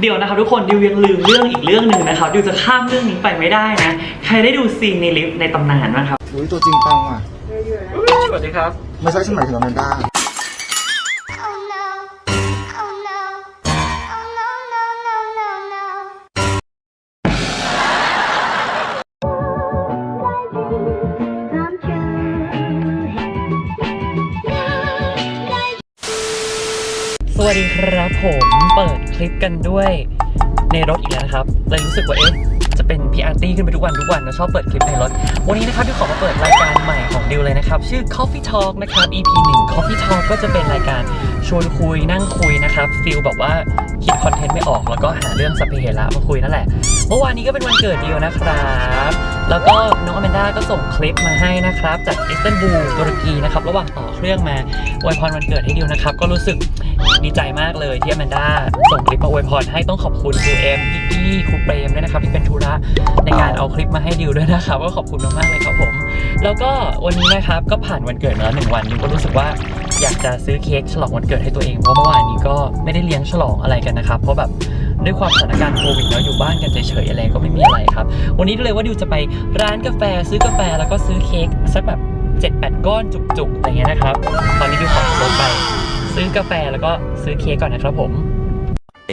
เดี๋ยวนะครับทุกคนดิวยังลืมเรื่องอีกเรื่องหนึ่งนะครับดิวจะข้ามเรื่องนี้ไปไม่ได้นะ ใครได้ดูซีนในลิฟต์ในตำนานบ้างครับ อุ้ยตัวจริงปังว่ะ สวัสดีครับ ไม่ใช่ฉันหมายถึงอแมนด้า ครับผมเปิดคลิปกันด้วยในรถอีกแล้วนะครับ เลยรู้สึกว่าเอ๊ะจะเป็นพี่อาร์ตี้ขึ้นไปทุกวันทุกวันนะชอบเปิดคลิปในรถ วันนี้นะครับดิวขอมาเปิดรายการใหม่ของดิวเลยนะครับ ชื่อ Coffee Talk นะครับ EP 1 Coffee Talk ก็จะเป็นรายการชวนคุยนั่งคุยนะครับฟิลแบบว่าคิดคอนเทนต์ไม่ออกแล้วก็หาเรื่องสัพเพเหระมาคุยนั่นแหละ เมื่อวานนี้ก็เป็นวันเกิดดิวนะครับแล้วก็น้องอแมนด้าก็ส่งคลิปมาให้นะครับจากอิสตันบูลตุรกีนะครับระหว่างต่อเครื่องมาอวยพรวันเกิดให้ดิวนะครับก็รู้สึก ดีใจมากเลยที่อแมนด้าส่งคลิปมาอวยพรให้ต้องขอบคุณครูเอ็มพี่กี้ครูเปรมด้วยนะครับที่เป็นธุระในการเอาคลิปมาให้ดิวด้วยนะครับก็ขอบคุณมากๆเลยครับผม แล้วก็วันนี้นะครับก็ผ่านวันเกิดมาแล้วหนึ่งวันดิวก็รู้สึกว่าอยากจะซื้อเค้กฉลองวันเกิดให้ตัวเองเพราะเมื่อวานนี้ก็ไม่ได้เลี้ยงฉลองอะไรกันนะครับ เพราะแบบด้วยความสถานการณ์โควิดเนาะอยู่บ้านกันเฉยๆอะไรก็ไม่มีอะไรครับ วันนี้เลยว่าดิวจะไปร้านกาแฟซื้อกาแฟแล้วก็ซื้อเค้กสักแบบ7 8 ก้อนจุกๆอะไรเงี้ยนะครับ ตอนนี้ดิวขอรถไป ซื้อกาแฟแล้วก็ซื้อเค้กก่อนนะครับผม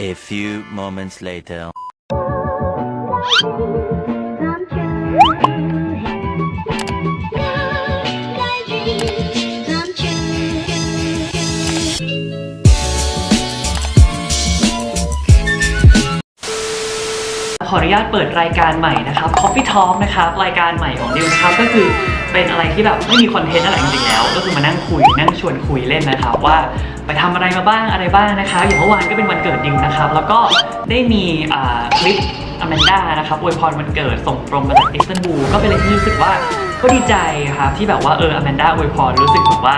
A few moments later. ขออนุญาตเปิดรายการใหม่นะครับ Coffee Talk นะครับรายการใหม่ของดิวนะครับก็คือเป็นอะไรที่แบบไม่มีคอนเทนต์อะไรจริงๆแล้ว ก็คือมานั่งคุยนั่งชวนคุยเล่นนะครับว่าไปทำอะไรมาบ้างอะไรบ้างนะคะอย่างเมื่อวานก็เป็นวันเกิดดิวนะครับ แล้วก็ได้มีคลิปอแมนด้านะครับอวยพรวันเกิดส่งตรงมาจากอิสตันบูลก็เป็นอะไรที่รู้สึกว่าก็ดีใจครับที่แบบว่าเอออแมนด้าอวยพรรู้สึกแบบว่า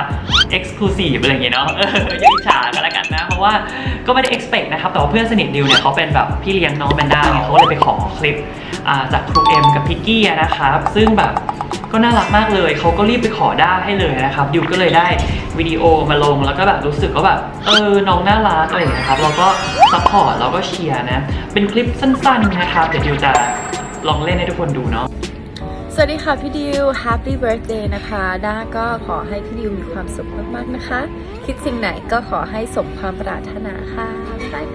เอ็กซ์คลูซีฟอะไรอย่างเงี้ยเนาะเอออย่าอิจฉากันละกันนะ เพราะว่าก็ไม่ได้ expect นะครับ แต่ว่าเพื่อนสนิทดิวเนี่ยเขาเป็นแบบพี่เลี้ยงน้องแมนด้าไงเขาเลยไปขอคลิปจากครูเอ็มกับพิกกี้นะครับ ซึ่งแบบก็น่ารักมากเลย เขาก็รีบไปขอได้ให้เลยนะครับดิวก็เลยได้วิดีโอมาลงแล้วก็แบบรู้สึกว่าแบบเออน้องน่ารักอะไรอย่างเงี้ยครับเราก็ซัพพอร์ตเราก็เชียร์นะ เป็นคลิปสั้นๆนะครับเดี๋ยวดิวจะลองเล่นให้ทุกคนดูเนาะ สวัสดีค่ะพี่ดิว Happy Birthday นะคะด้าก็ขอให้พี่ดิวมีความสุขมากๆนะคะ คิดสิ่งไหนก็ขอให้สมความปรารถนาค่ะบ๊ายบาย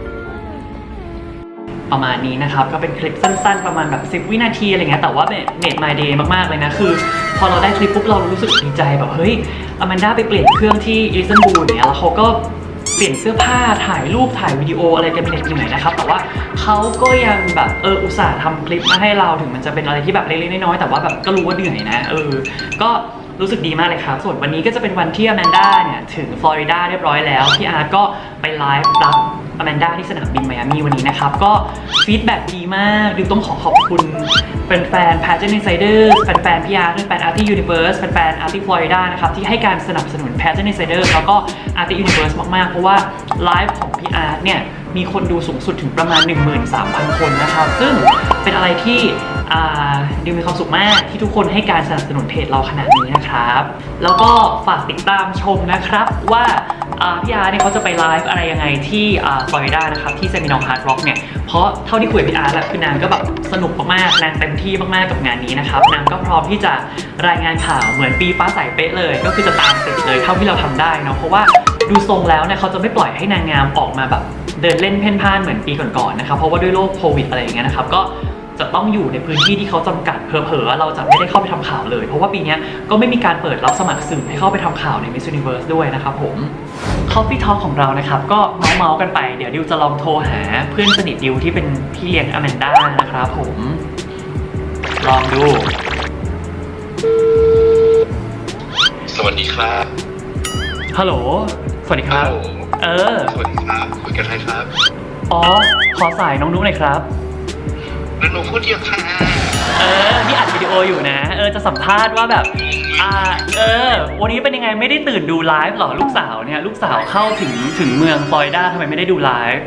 ประมาณนี้นะครับ ก็เป็นคลิปสั้นๆ ประมาณแบบ 10 วินาทีอะไรเงี้ยแต่ว่าเมด my day มากๆ เลยนะ คือ พอเราได้คลิปปุ๊บเรารู้สึกดีใจแบบ เฮ้ยอแมนด้าไปเปลี่ยนเครื่องที่อิสตันบูลเนี่ยแล้วเขาก็ ปลี่ยนเสื้อผ้าถ่ายรูปถ่ายวิดีโออะไรกันเป็ดเหนื่อยนะครับ แต่ว่าเขาก็ยังแบบเอออุตส่าห์ทำคลิปมาให้เราถึงมันจะเป็นอะไรที่แบบเล็กๆน้อยๆแต่ว่าแบบก็รู้ว่าเหนื่อยนะเออก็รู้สึกดีมากเลยครับ ส่วนวันนี้ก็จะเป็นวันที่อแมนด้าเนี่ยถึงฟลอริดาเรียบร้อยแล้วพี่อาร์ตก็ไปไลฟ์รับ อแมนด้าที่สนามบินไมอามีวันนี้นะครับ ก็ฟีดแบ็กดีมากดิวต้องขอขอบคุณแฟนๆ Pageant Insider แฟนๆ PR แฟนๆ Arty Universe แฟนๆ Arty Florida นะครับที่ให้การสนับสนุน Pageant Insider แล้วก็ Arty Universe มากๆ เพราะว่าไลฟ์ของ PR เนี่ยมีคนดูสูงสุดถึงประมาณ 13,000 คนนะครับ ซึ่งเป็นอะไรที่ดิวมีความสุขมากที่ทุกคนให้การสนับสนุนเพจเราขนาดนี้นะครับ แล้วก็ฝากติดตามชมนะครับว่า พี่อาร์เนี่ยเขาจะไปไลฟ์อะไรยังไงที่ฟลอริดานะครับที่เซมินอลฮาร์ดร็อกเนี่ยเพราะเท่าที่คุยกับพี่อาร์แหละคือนางก็แบบสนุกมากๆนางเต็มที่มากๆกับงานนี้นะครับนางก็พร้อมที่จะรายงานข่าวเหมือนปีฟ้าใสเป๊ะเลย ก็คือจะตามติดเลยเท่าที่เราทำได้เนาะเพราะว่าดูทรงแล้วเนี่ยเขาจะไม่ปล่อยให้นางงามออกมาแบบเดินเล่นเพ่นพ่านเหมือนปีก่อนๆนะครับเพราะว่าด้วยโรคโควิดอะไรอย่างเงี้ยนะครับก็ จะต้องอยู่ในพื้นที่ที่เขาจำกัดเผลอๆเราจะไม่ได้เข้าไปทำข่าวเลย เพราะว่าปีเนี้ยก็ไม่มีการเปิดรับสมัครสื่อให้เข้าไปทำข่าวใน Miss Universe ด้วยนะครับผม Coffee Talk ของเรานะครับ ก็เมาส์ๆกันไปเดี๋ยวดิวจะลองโทรหาเพื่อนสนิทดิวที่เป็นพี่เลี้ยงอแมนด้านะครับผม ลองดู สวัสดีครับ ฮัลโหล สวัสดีครับฮัลโหลเออ สวัสดีครับ คุยกับใครครับ อ๋อ ขอสายน้องนุ๊กหน่อยครับ นันหนูพูดเดียวค่ะเออนี่อัดวิดีโออยู่นะ เออจะสัมภาษณ์ว่าแบบ อ่า เออ วันนี้เป็นยังไงไม่ได้ตื่นดูไลฟ์หรอลูกสาวเนี่ย ลูกสาวเข้าถึงถึงเมืองฟลอริดาทำไมไม่ได้ดูไลฟ์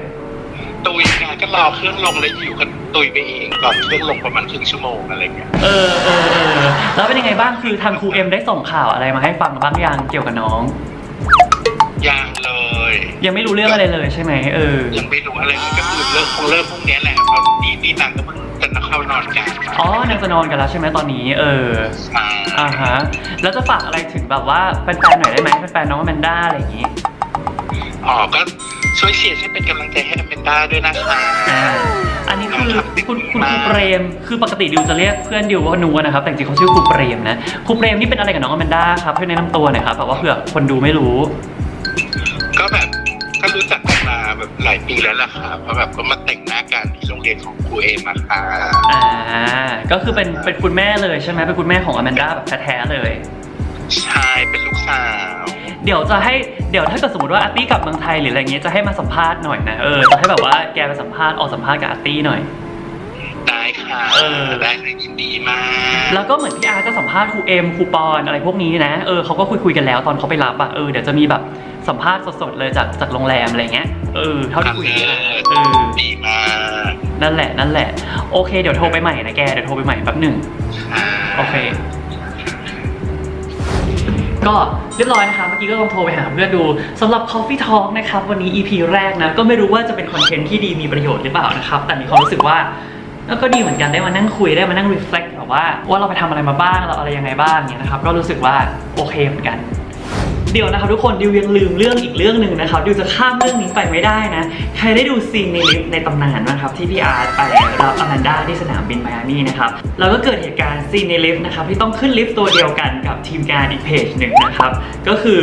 ตุยงานก็รอเครื่องลงแล้วอยู่กันตุยไปเองก่อนเครื่องลงประมาณครึ่งชั่วโมงอะไรเงี้ยเออเออเออแล้วเป็นยังไงบ้างคือทางครูเอ็มได้ส่งข่าวอะไรมาให้ฟังบ้างยังเกี่ยวกับน้อง ยังเลย ยังไม่รู้เรื่องอะไรเลยใช่ไหมเออ ยังไม่รู้อะไรเลยก็คือเริ่มคงเริ่มพรุ่งนี้แหละเพราะนี่นี่นางก็เพิ่งจะเข้านอนกันอ๋อนางจะนอนกันแล้วใช่ไหมตอนนี้ เออใช่อ่าฮะ แล้วจะฝากอะไรถึงแบบว่าแฟนๆหน่อยได้ไหมแฟนๆน้องอแมนด้าอะไรอย่างงี้อ๋อก็ช่วยเชียร์ช่วยเป็นกำลังใจให้อเมนด้าด้วยนะคะอ่าอันนี้คือคุณคุณครูเปรม คือปกติดิวจะเรียกเพื่อนดิวว่านัวนะครับ แต่จริงๆเขาชื่อครูเปรมนะ ครูเปรมนี่เป็นอะไรกับน้องอแมนด้าครับให้แนะนำตัวหน่อยครับแบบว่าเผื่อคนดูไม่รู้ ก็แบบก็รู้จักกันมาแบบหลายปีแล้วล่ะค่ะเพราะแบบก็มาแต่งหน้ากันที่โรงเรียนของครูเอมอะค่ะอ่า ก็คือเป็นเป็นคุณแม่เลยใช่ไหมเป็นคุณแม่ของอแมนด้าแบบแท้ๆเลย ใช่เป็นลูกสาว เดี๋ยวจะให้เดี๋ยวถ้าเกิดสมมติว่าอาร์ตี้กลับเมืองไทยหรืออะไรเงี้ยจะให้มาสัมภาษณ์หน่อยนะเออจะให้แบบว่าแกไปสัมภาษณ์ออกสัมภาษณ์กับอาร์ตี้หน่อย ได้ค่ะเออ ได้เลยยินดีมาก แล้วก็เหมือนพี่อาร์ตจะสัมภาษณ์ครูเอ็มครูปอนอะไรพวกนี้นะเออเขาก็คุยคุยๆกันแล้วตอนเขาไปรับอะเออเดี๋ยวจะมีแบบสัมภาษณ์สดๆเลยจากจากโรงแรมอะไรเงี้ยเออเท่าที่คุยกับพี่อาร์ตเออดีมากนั่นแหละนั่นแหละโอเคเดี๋ยวโทรไปใหม่นะแกเดี๋ยวโทรไปใหม่แป๊บหนึ่ง ค่ะโอเค ก็เรียบร้อยนะคะเมื่อกี้ก็ลองโทรไปหาเพื่อนดูสำหรับ Coffee Talk นะครับ วันนี้ EP แรกนะ ก็ไม่รู้ว่าจะเป็นคอนเทนต์ที่ดีมีประโยชน์หรือเปล่านะครับ แต่มีความรู้สึกว่า แล้วก็ดีเหมือนกันได้มานั่งคุยได้มานั่ง reflect แบบว่าว่าเราไปทำอะไรมาบ้างเราอะไรยังไงบ้างเนี่ยนะครับก็รู้สึกว่าโอเคเหมือนกันเดี๋ยวนะครับทุกคนดิวยังลืมเรื่องอีกเรื่องหนึ่งนะครับดิวจะข้ามเรื่องนี้ไปไม่ได้นะ ใครได้ดูซีนในลิฟต์ในตำนานนะครับที่พี่อาร์ตไปรับอแมนด้าที่สนามบินไมอามี่นะครับแล้วก็เกิดเหตุการณ์ซีนในลิฟต์นะครับที่ต้องขึ้นลิฟต์ตัวเดียวกันกับทีมงานอีกเพจหนึ่งนะครับก็คือ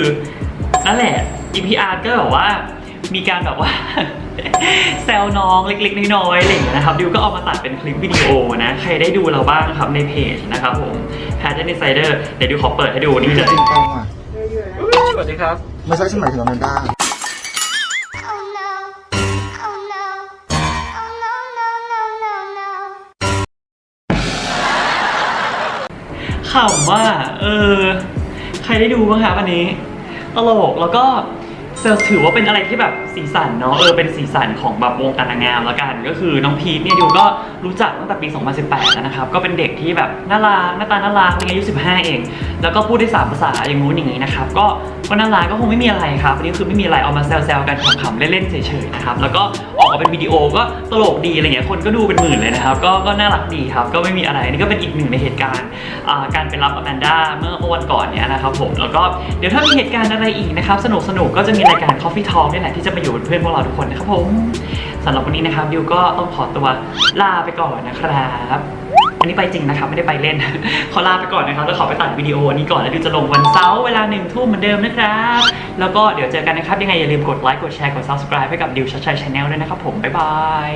นั่นแหละอีพีอาร์ตก็แบบว่ามีการแบบว่า แซวน้องเล็กๆน้อยๆอะไรอย่างเงี้ยนะครับดิวก็เอามาตัดเป็นคลิปวิดีโอนะใครได้ดูเราบ้างครับในเพจนะครับผม Pattern Insider เดี๋ยวดิวขอเปิดให้ดูนี่เลยจริงต้องอะสวัสดีครับ ไม่ใช่ฉันหมายถึงอแมนด้า Oh no. Oh no. Oh no, no, no, no, no. ขำว่า เออ ใครได้ดูบ้างครับอันนี้ ตลกแล้วก็เซลถือว่าเป็นอะไรที่แบบสีสันเนาะเออเป็นสีสันของแบบวงการนางงามแล้วกัน ก็คือน้องพีทเนี่ยดิวก็รู้จักตั้งแต่ปี 2018 แล้วนะครับ ก็เป็นเด็กที่แบบน่ารักหน้าตาน่ารักอายุ 15 เอง แล้วก็พูดได้สามภาษาอย่างงู้นอย่างนี้นะครับ ก็ก็น่ารักก็คงไม่มีอะไรครับอันนี้คือไม่มีอะไรเอามาแซวๆกันขำๆเล่นๆเฉยๆนะครับแล้วก็ออกมาเป็นวิดีโอก็ตลกดีอะไรเงี้ยคนก็ดูเป็นหมื่นเลยนะครับ ก็ก็น่ารักดีครับ ก็ไม่มีอะไรนี่ก็เป็นอีกหนึ่งในเหตุการณ์การไปรับอแมนด้าเมื่อวันก่อนเนี้ยนะครับผมแล้วก็เดี๋ยวถ้ามีเหตุการณ์อะไรอีกนะครับสนุกสนุกๆก็จะมีรายการ Coffee Talk นี่แหละที่จะมาอยู่เป็นเพื่อนพวกเราทุกคนนะครับผมสำหรับวันนี้นะครับดิวก็ต้องขอตัวลาไปก่อนนะครับอันนี้ไปจริงนะครับไม่ได้ไปเล่น ขอลาไปก่อนนะครับแล้วขอไปตัดวิดีโอนี้ก่อนแล้วดิวจะลงวันเสาร์เวลาหนึ่งทุ่มเหมือนเดิมนะครับแล้วก็เดี๋ยวเจอกันนะครับยังไงอย่าลืมกดไลค์กดแชร์กด subscribe ให้กับดิวชัดชัยชาแนลด้วยนะครับผมบ๊ายบาย